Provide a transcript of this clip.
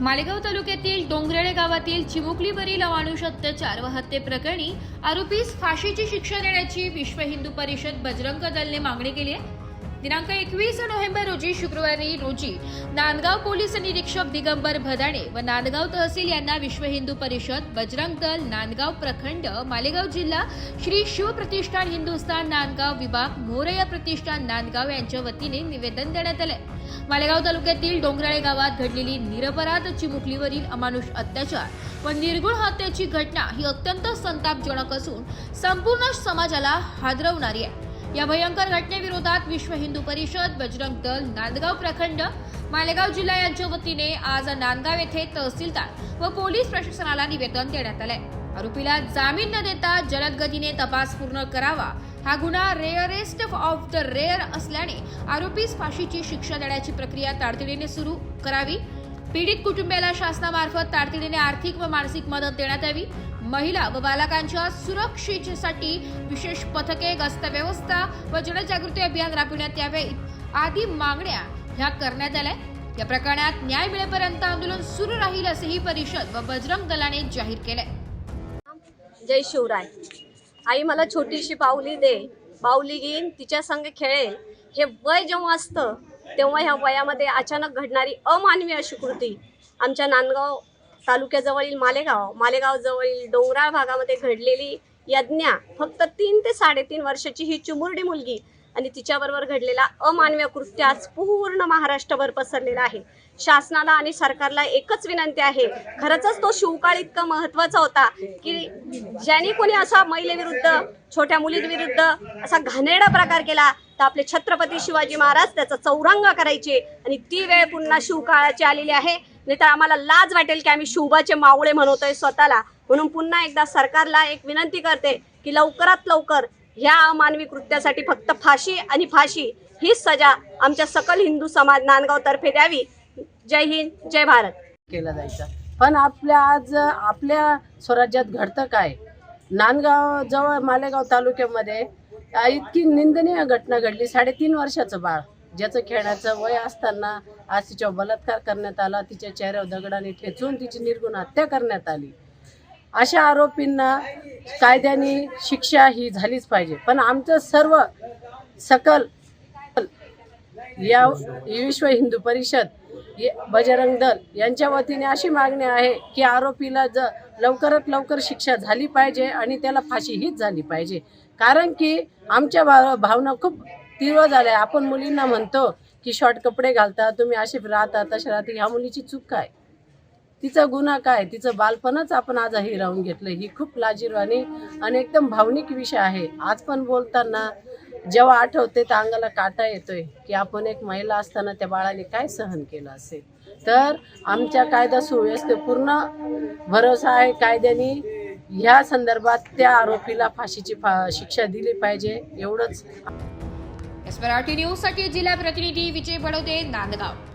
मालेगाव तालुक्यातील डोंगरेळे गावातील चिमुकलीवरील अमानुष अत्याचार व हत्येप्रकरणी आरोपीस फाशीची शिक्षा देण्याची विश्व हिंदू परिषद बजरंग दलने मागणी केली आहे. दिनांक एकवीस नोव्हेंबर रोजी शुक्रवारी रोजी नांदगाव पोलीस निरीक्षक दिगंबर भदाणे व नांदगाव तहसील यांना विश्व हिंदू परिषद बजरंग दल नांदगाव प्रखंड मालेगाव जिल्हा श्री शिवप्रतिष्ठान हिंदुस्थान नांदगाव विभाग मोरया प्रतिष्ठान नांदगाव यांच्या वतीने निवेदन देण्यात आले मालेगाव तालुक्यातील डोंगराळे गावात घडलेली निरपराध चिमुकलीवरील अमानुष अत्याचार व निर्गुण हत्येची घटना ही अत्यंत संतापजनक असून संपूर्ण समाजाला हादरवणारी आहे. या भयंकर घटनेविरोधात विश्व हिंदू परिषद बजरंग दल नांदगाव प्रखंड मालेगाव जिल्हा यांच्या वतीने आज नांदगाव येथे तहसीलदार व पोलीस प्रशासनाला निवेदन देण्यात आलंय. आरोपीला जामीन न देता जलद गतीने तपास पूर्ण करावा हा गुन्हा रेअरेस्ट ऑफ द रेअर असल्याने आरोपीस फाशीची शिक्षा देण्याची प्रक्रिया तातडीने सुरू करावी. पीडित कुटुंबियाला शासनामार्फत तातडीने आर्थिक व मानसिक मदत देण्यात यावी. महिला व बालकांच्या सुरक्षेसाठी विशेष पथके गस्त व्यवस्था व जनजागृती अभियान राबविण्यात यावे. आदी मागण्या ह्या करण्यात आल्या. या प्रकरणात न्याय मिळेपर्यंत आंदोलन सुरू राहील असेही परिषद व बजरंग दलाने जाहीर केले जय शिवराय. आई मला छोटीशी बाऊली दे. बाऊली घेईन तिच्या संग खेळेल. हे वय जेव्हा असतं तेव्हा ह्या वयामध्ये अचानक घडणारी अमानवी अशी कृती आमच्या नांदगाव तालुक्याजवळील मालेगाव मालेगावजवळील डोंगराळ भागामध्ये घडलेली यज्ञा फक्त तीन ते साडेतीन वर्षाची ही चुमुरडी मुलगी आणि तिच्याबरोबर घडलेला अमानवीय कृत्य आज पूर्ण महाराष्ट्रभर पसरलेला आहे. शासनाला आणि सरकारला एकच विनंती आहे खरंच तो शिवकाळ इतका महत्त्वाचा होता की ज्याने कोणी असा महिलेविरुद्ध छोट्या मुलींविरुद्ध असा घाणेरडा प्रकार केला तर आपले छत्रपती शिवाजी महाराज त्याचा चौरंग करायचे आणि ती वेळ पुन्हा शिवकाळाची आलेली आहे. नाही तर आम्हाला लाज वाटेल की आम्ही शिवबाचे मावळे म्हणतोय स्वतःला. म्हणून पुन्हा एकदा सरकारला एक विनंती करते की लवकरात लवकर ह्या अमानवी कृत्यासाठी फक्त फाशी आणि फाशी हीच सजा आमच्या सकल हिंदू समाज नांदगाव तर्फे द्यावी. जय हिंद जय भारत. केला जायचा. पण आपल्या आज आपल्या स्वराज्यात घडतं काय? नांदगाव जवळ मालेगाव तालुक्यामध्ये इतकी निंदनीय घटना घडली. साडेतीन वर्षाचं बाळ ज्याचं खेळण्याचं वय असताना आज तिच्यावर बलात्कार करण्यात आला. तिच्या चेहऱ्यावर दगडाने ठेचून तिची निर्गुण हत्या करण्यात आली. अशा आरोपींना कायद्याने शिक्षा ही झालीच पाहिजे. पण आमचं सर्व सकल या विश्व हिंदू परिषद ये- बजरंग दल यांच्या वतीने अशी मागणी आहे की आरोपीला ज लवकरात लवकर शिक्षा झाली पाहिजे आणि त्याला फाशी हीच झाली पाहिजे. कारण की आमच्या भा भावना खूप तीव्र झाल्या. आपण मुलींना म्हणतो की शॉर्ट कपडे घालता तुम्ही असे राहता तसे राहता. ह्या मुलीची चूक काय? तिचा गुन्हा काय? तिचं बालपणच आपण आज हिरावून राहून घेतलं ही खूप लाजीरवाणी आणि एकदम भावनिक विषय आहे. आज पण बोलताना जेव्हा आठवते तर अंगाला काटा येतोय की आपण एक महिला असताना त्या बाळाने काय सहन केलं असेल? तर आमच्या कायदा सुव्यवस्थे पूर्ण भरोसा आहे. कायद्याने ह्या संदर्भात त्या आरोपीला फाशीची फा शिक्षा दिली पाहिजे. एवढंच. एस मराठी न्यूजसाठी जिल्हा प्रतिनिधी विजय बडोदे नांदगाव.